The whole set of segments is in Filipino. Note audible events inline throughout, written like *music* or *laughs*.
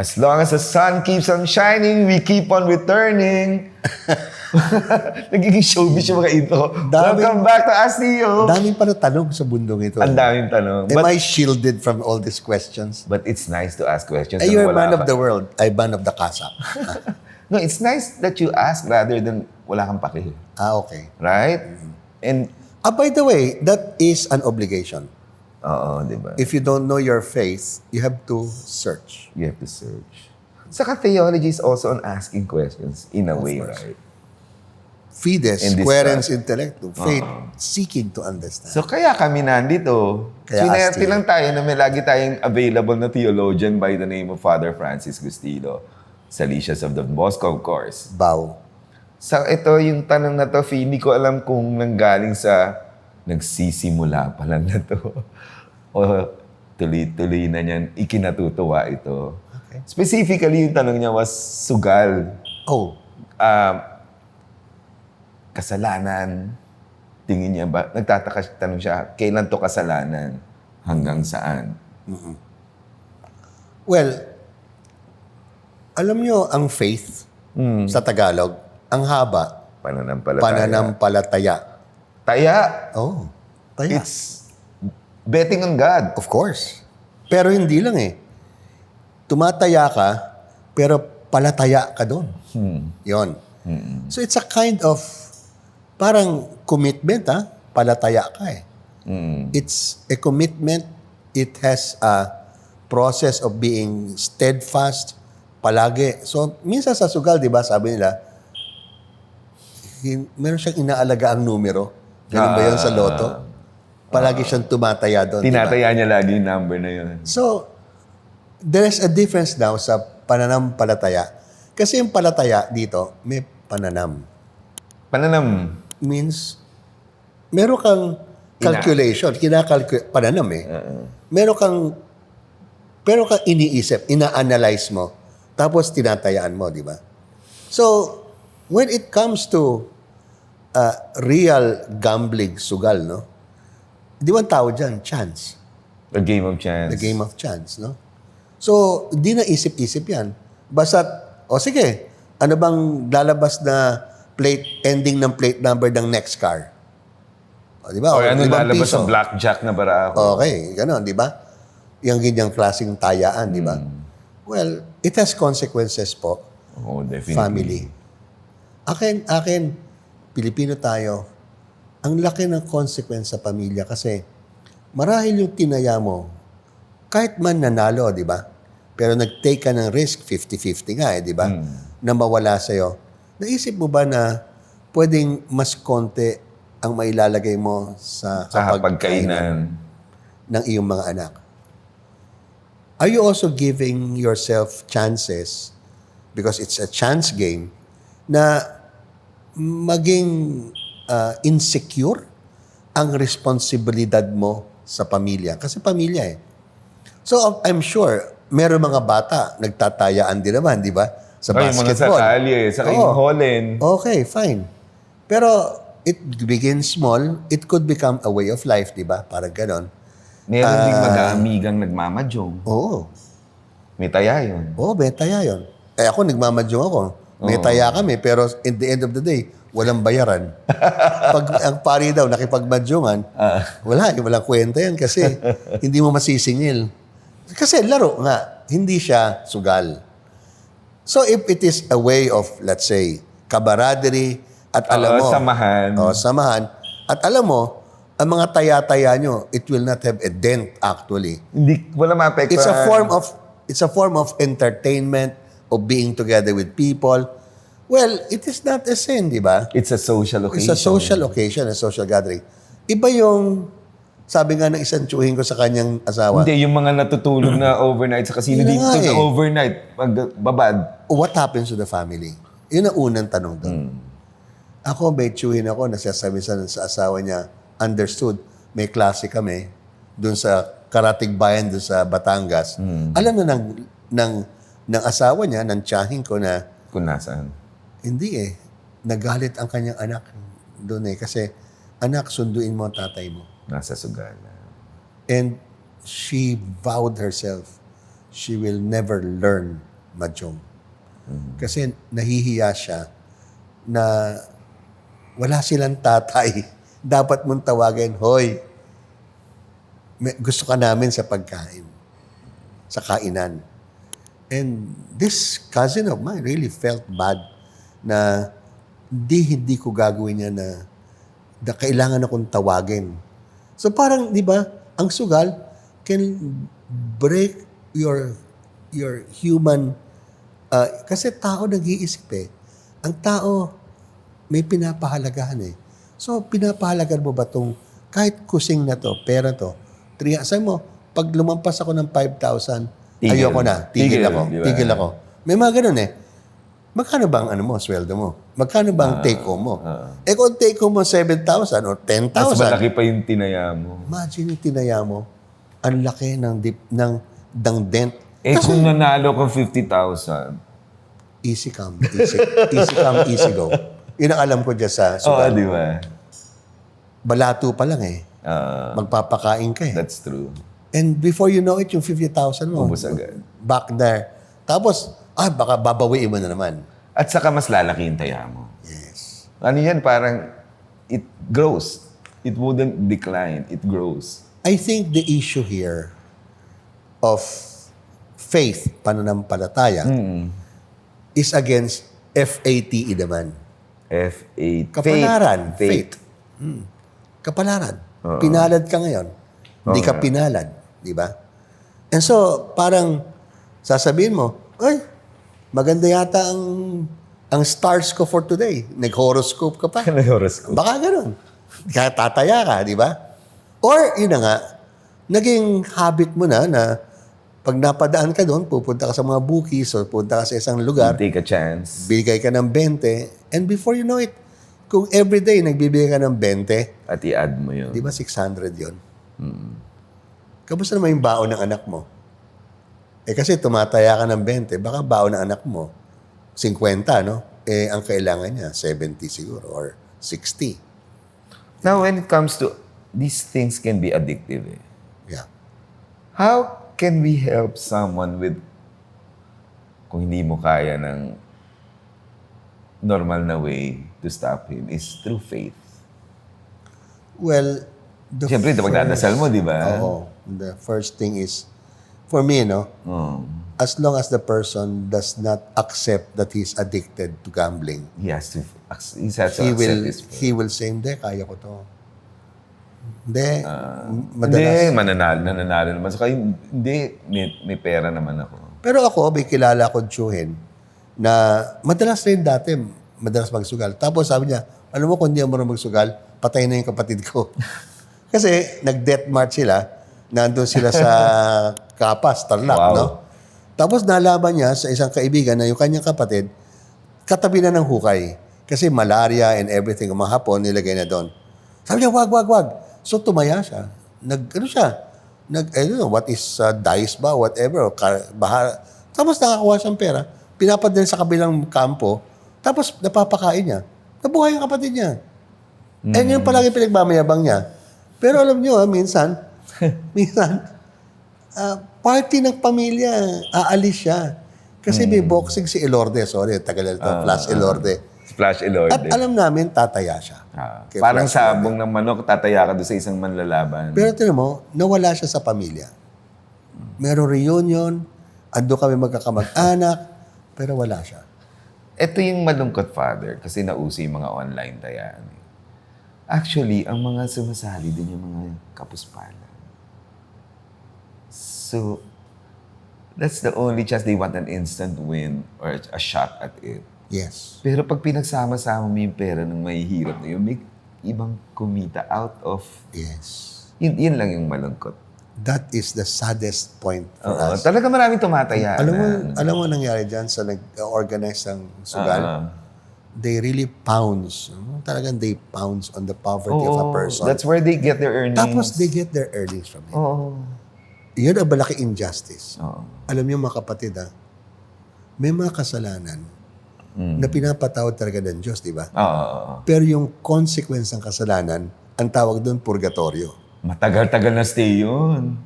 As long as the sun keeps on shining, we keep on returning. *laughs* *laughs* Nagiging showbiz yung mga intro. Dami- Welcome back to Astio. Daming pala tanong sa bundong ito. Ang daming tanong. Am But, I shielded from all these questions? but it's nice to ask questions. Ay, nang you're wala man of ka. the world. Ay, man of the casa. *laughs* No, it's nice that you ask rather than wala kang paki. ah, okay. Right? And, Ah, by the way, that is an obligation. Oo, di ba? If you don't know your faith, you have to search. You have to search. Saka theology is also on asking questions in a way, course. right? Fides, In this querens intellectum, faith, seeking to understand. So kaya kami nandito. Kaya Swinerte lang tayo na may lagi tayong available na theologian by the name of Father Francis Gustilo. Salicias of Don Bosco, of course. Bow. Sa ito, yung tanong na to, Fee, hindi ko alam kung nanggaling sa nagsisimula pa lang na to. *laughs* o tuloy-tuloy na niyan, ikinatutuwa ito. Okay. Specifically, yung tanong niya was sugal. Oh, Um, kasalanan. Tingin niya ba? Nagtataka tanong siya, kailan to kasalanan? Hanggang saan? well, alam nyo, ang faith sa Tagalog, ang haba, Pananampalataya. pananampalataya. Taya. Oh, taya. It's betting on God. Of course. Pero hindi lang eh. Tumataya ka, pero palataya ka doon. Yon. So it's a kind of parang commitment ha. Palataya ka eh. Mm. It's a commitment. It has a process of being steadfast palagi. So minsan sa sugal, di ba, sabi nila, meron siyang inaalaga ang numero. Ganun ba yun sa loto? Palagi siyang tumataya doon. di ba? Tinataya niya lagi yung number na yun. So, there's a difference now sa pananampalataya. Kasi yung palataya dito, may pananam. Pananam. Means, meron kang calculation. Kinakalculate, pananam eh. Meron kang, meron kang iniisip, ina-analyze mo, tapos tinatayaan mo, di ba? So, when it comes to uh, real gambling, sugal, no? Di ba tawag dyan? Chance. The game of chance. The game of chance, no? So, di na isip-isip yan. Basta, o sige, ano bang lalabas na plate, ending ng plate number ng next car? O, di ba? Or ano lalabas piso. sa blackjack na barako. Okay, gano'n, di ba? Yung ganyang klaseng tayaan, di ba? Well, it has consequences po. Oo, definitely. Family. Akin, akin, Pilipino tayo, ang laki ng consequence sa pamilya kasi marahil yung tinaya mo, kahit man nanalo, di ba? Pero nag-take ka ng risk, 50-50 nga eh, di ba? Na mawala sa'yo. Naisip mo ba na pwedeng mas konti ang mailalagay mo sa, Sa hapagkainan. ng iyong mga anak? Are you also giving yourself chances because it's a chance game na maging uh, insecure ang responsibilidad mo sa pamilya? Kasi pamilya eh. So I'm sure meron mga bata nagtatayaan din naman, di ba? Sa Ay, mga sa basketball. kalye, sa holen. Okay, fine. Pero it begins small, it could become a way of life, di ba? Parang ganon. Meron ding Ah. mag-aamigang nagmamadyong. Oo. May taya yun. Oo, may taya yun. Eh ako, nagmamadyong ako. May taya kami, pero in the end of the day, walang bayaran. *laughs* Pag ang pari daw nakipagmadyongan, wala, eh, walang kwenta yan kasi hindi mo masisingil. Kasi laro nga, hindi siya sugal. So if it is a way of, let's say, camaraderie, at alam Oo, mo, samahan. Oh, samahan. At alam mo, ang mga taya-taya nyo, it will not have a dent actually. Hindi, wala maapektuhan. It's a form of it's a form of entertainment of being together with people. Well, it is not a sin, di ba? It's a social occasion. It's a social occasion, a social gathering. Iba yung sabi nga ng isang tsuhin ko sa kanyang asawa. Hindi, yung mga natutulog na *clears throat* overnight sa casino Yun na dito nga sa eh. overnight, pag babad. What happens to the family? Yun ang unang tanong doon. Hmm. Ako, may tsuhin ako, nasasabi sa, sa asawa niya, understood, may klase kami, doon sa Karatig Bayan, doon sa Batangas. Hmm. Alam na ng, ng, ng asawa niya, ng tsahin ko na, Kung nasaan. Hindi eh, nagalit ang kanyang anak doon eh. Kasi, anak, sunduin mo ang tatay mo. Nasa sugala. And she vowed herself, she will never learn Majong. Kasi nahihiya siya na wala silang tatay. *laughs* Dapat mong tawagin, Hoy, may, gusto ka namin sa pagkain. Sa kainan. And this cousin of mine really felt bad na hindi, hindi ko gagawin niya na, na kailangan akong tawagin. So parang, di ba, ang sugal can break your your human uh, kasi tao nag-iisip eh. Ang tao may pinapahalagahan eh. So, pinapahalagahan mo ba itong kahit kusing na to, pera to, triya, sabi mo, pag lumampas ako ng 5,000, Tigil. ayoko na, tigil, Tigil, ako, di ba? tigil ako. May mga ganun eh. Magkano ba ang ano mo, sweldo mo? Magkano ba ang Ah, take home mo? eh kung take home mo 7,000 or 10,000, Mas malaki pa yung tinaya mo. imagine yung tinaya mo, ang laki ng, dip, ng, ng dent. Eh kung nanalo kang 50,000, Easy come, easy, easy come, easy go. Yun ang alam ko dyan sa Oo, sugal. di ba? Balato pa lang eh. Ah, Magpapakain ka eh. that's true. And before you know it, yung 50,000 mo, Ubus agad. back there. Tapos, ah, baka babawiin mo na naman. At saka mas lalaki yung taya mo. Yes. Ano yan, parang it grows. It wouldn't decline. It grows. I think the issue here of faith, pananampalataya, Mm. is against F-A-T-E naman. F-A. Kapalaran. Faith. Faith. Hmm. Kapalaran. Pinalad ka ngayon. Hindi ka pinalad. Di ba? And so, parang sasabihin mo, ay, maganda yata ang ang stars ko for today. Nag-horoscope ka pa. *laughs* Nag-horoscope. Baka ganun. Kaya tataya ka, di ba? Or, yun na nga, naging habit mo na na pag napadaan ka doon, pupunta ka sa mga bookies or pupunta ka sa isang lugar, Take a chance. bigay ka ng 20, and before you know it, kung everyday nagbibigay ka ng 20, At i-add mo yun. di ba 600 yon? Kamusta naman yung baon ng anak mo? Eh kasi tumataya ka ng 20, baka baon ng anak mo, 50, no? Eh, ang kailangan niya, 70 siguro, or 60. Now, when it comes to, these things can be addictive eh. Yeah. How can we help someone with kung hindi mo kaya ng normal na way to stop him is through faith. Well, the Siyempre, ito magdadasal mo, di ba? Oo. The first thing is, for me, no, Oh, as long as the person does not accept that he's addicted to gambling, he has to, he has to he accept will his he will say, hindi, kaya ko to. Hindi, m- Ah. Hindi, madalas. mananalo, nananalo naman. Saka, hindi, may, may pera naman ako. Pero ako, may kilala ko tsuhin na madalas rin dati, madalas magsugal. Tapos sabi niya, alam mo kung hindi mo magsugal, patay na yung kapatid ko. *laughs* Kasi nag-death march sila, nandun sila sa *laughs* Kapas, Tarlac, Wow. no? Tapos nalaman niya sa isang kaibigan na yung kanyang kapatid, katabi na ng hukay. Kasi malaria and everything, mga hapon, nilagay na doon. Sabi niya, wag, wag, wag. So tumaya siya. Nag, ano siya? Nag, I don't know, what is uh, dice ba, whatever, or car, bahar. Tapos nakakuha siyang pera, pinapadala sa kabilang kampo, tapos napapakain niya. Nabuhay ang kapatid niya. And yun palagi pinagmamayabang niya. Pero alam niyo, ah, minsan, *laughs* minsan, ah, party ng pamilya, aalis siya. Kasi may boxing si Elorde, sorry, tagal na ito, Flash Elorde. Splash Elorde. At alam namin, tataya siya. Ah, Kay parang Flash Elorde. sabong ng manok, tataya ka doon sa isang manlalaban. Pero tinan mo, nawala siya sa pamilya. Merong reunion, ando kami magkakamag-anak, *laughs* pero wala siya. Ito yung malungkot, Father, kasi nauso yung mga online tayaan. Actually, ang mga sumasali din yung mga kapuspalan. So, that's the only chance they want an instant win or a shot at it. Yes. Pero pag pinagsama-sama mo yung pera ng may hirap na yun, may ibang kumita out of... Yes. Yun, yun lang yung malungkot. That is the saddest point for Oo, us. talaga maraming tumataya. Alam mo, na- alam mo nangyari dyan sa nag-organize ng sugal? Ah. they really pounce. Talagang they pounce on the poverty of a person. That's where they get their earnings. Tapos they get their earnings from it. Oo. Yun ang malaki injustice. Oo. Alam niyo mga kapatid ha, may mga kasalanan Mm. na pinapatawad talaga ng Diyos, di ba? Oo. Pero yung consequence ng kasalanan, ang tawag doon purgatorio. Matagal-tagal na stay yun.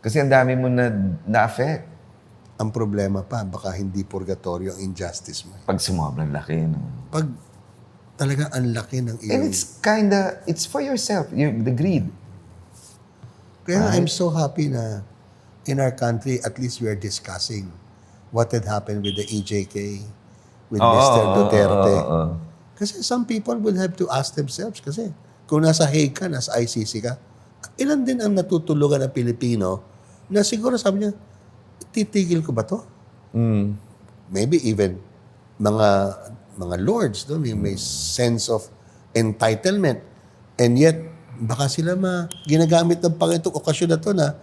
Kasi ang dami mo na na-affect. ang problema pa, baka hindi purgatorio ang injustice mo. Pag sumobrang laki, no? Pag talaga ang laki ng And iyong... it's kinda, it's for yourself, you, the greed. Kaya I'm so happy na in our country, at least we are discussing what had happened with the EJK, with Oo, Mr. Duterte. oo, oo. Kasi some people will have to ask themselves kasi kung nasa Hague ka, nasa ICC ka, ilan din ang natutulungan ng Pilipino na siguro sabi niya, titigil ko ba to? Mm. Maybe even mga mga lords doon, may, may sense of entitlement. And yet, baka sila ma, ginagamit ng Panginoon okasyon na to na,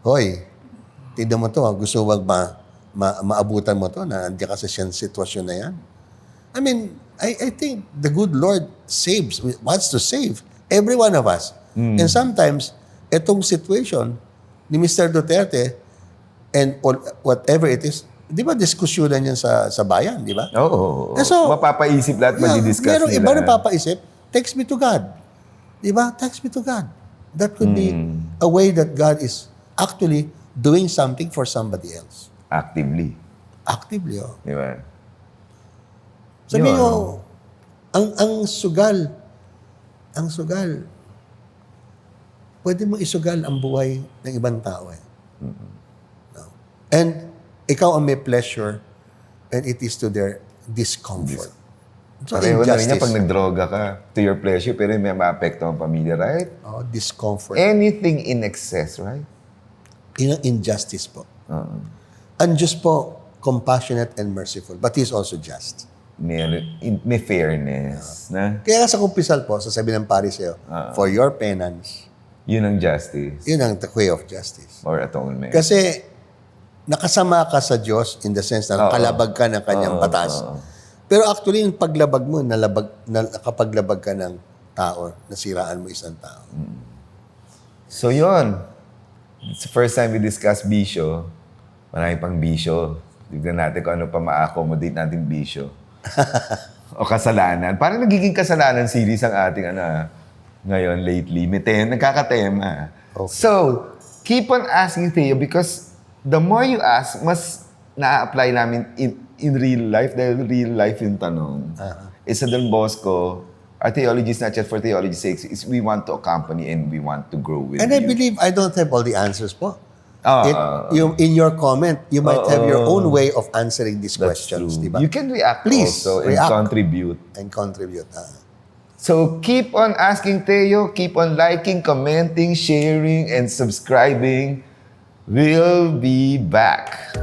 Hoy, tignan mo to, ah, gusto wag ma, ma, maabutan mo to na nandiyan ka sa sitwasyon na yan. I mean, I, I think the good Lord saves, wants to save every one of us. And sometimes, itong situation ni Mr. Duterte and all, whatever it is, di ba diskusyonan yan sa, sa bayan, di ba? Oo. Eh, so- Mapapaisip lahat, Yeah, magdi-discuss merong nila. iba na papaisip, text me to God. Di ba? Text me to God. That could be a way that God is actually doing something for somebody else. Actively. Actively, oh. Di ba? Sabi Yun. nyo, ang, ang sugal, ang sugal, pwede mo isugal ang buhay ng ibang tao eh. No. And ikaw ang may pleasure and it is to their discomfort. So, Pareho na rin niya injustice. pag nagdroga ka, to your pleasure, pero may maapekto ang pamilya, right? Oh, discomfort. Anything in excess, right? Yun ang injustice po. Oo. Ang Diyos po, compassionate and merciful, but He is also just. May, may fairness, na? Kaya sa kumpisal po, sasabi ng pari sa'yo, for your penance, Yun ang justice yun ang the way of justice. or atonement. Kasi nakasama ka sa Diyos in the sense na Oo. kalabag ka ng kanyang Oo, batas. oo. Pero actually, yung paglabag mo, nalabag, na, nakapaglabag ka ng tao, nasiraan mo isang tao. So yun. It's the first time we discuss bisyo. Marami pang bisyo. Tignan natin kung ano pa ma-accommodate natin bisyo. *laughs* o kasalanan. Parang nagiging kasalanan series ang ating ano, ah, ngayon lately. May tem, nagkakatema. So, keep on asking Theo because the more you ask, mas na-apply namin in, in real life dahil real life yung tanong. Isa Don Bosco, our theology is not just for theology's sake. It's we want to accompany and we want to grow with And I believe I don't have all the answers po. Ah, It, yung, in your comment, you might have your own way of answering these questions, true. di? You can react Please, also and react. contribute. And contribute. ah. So keep on asking Teo, keep on liking, commenting, sharing, and subscribing. We'll be back.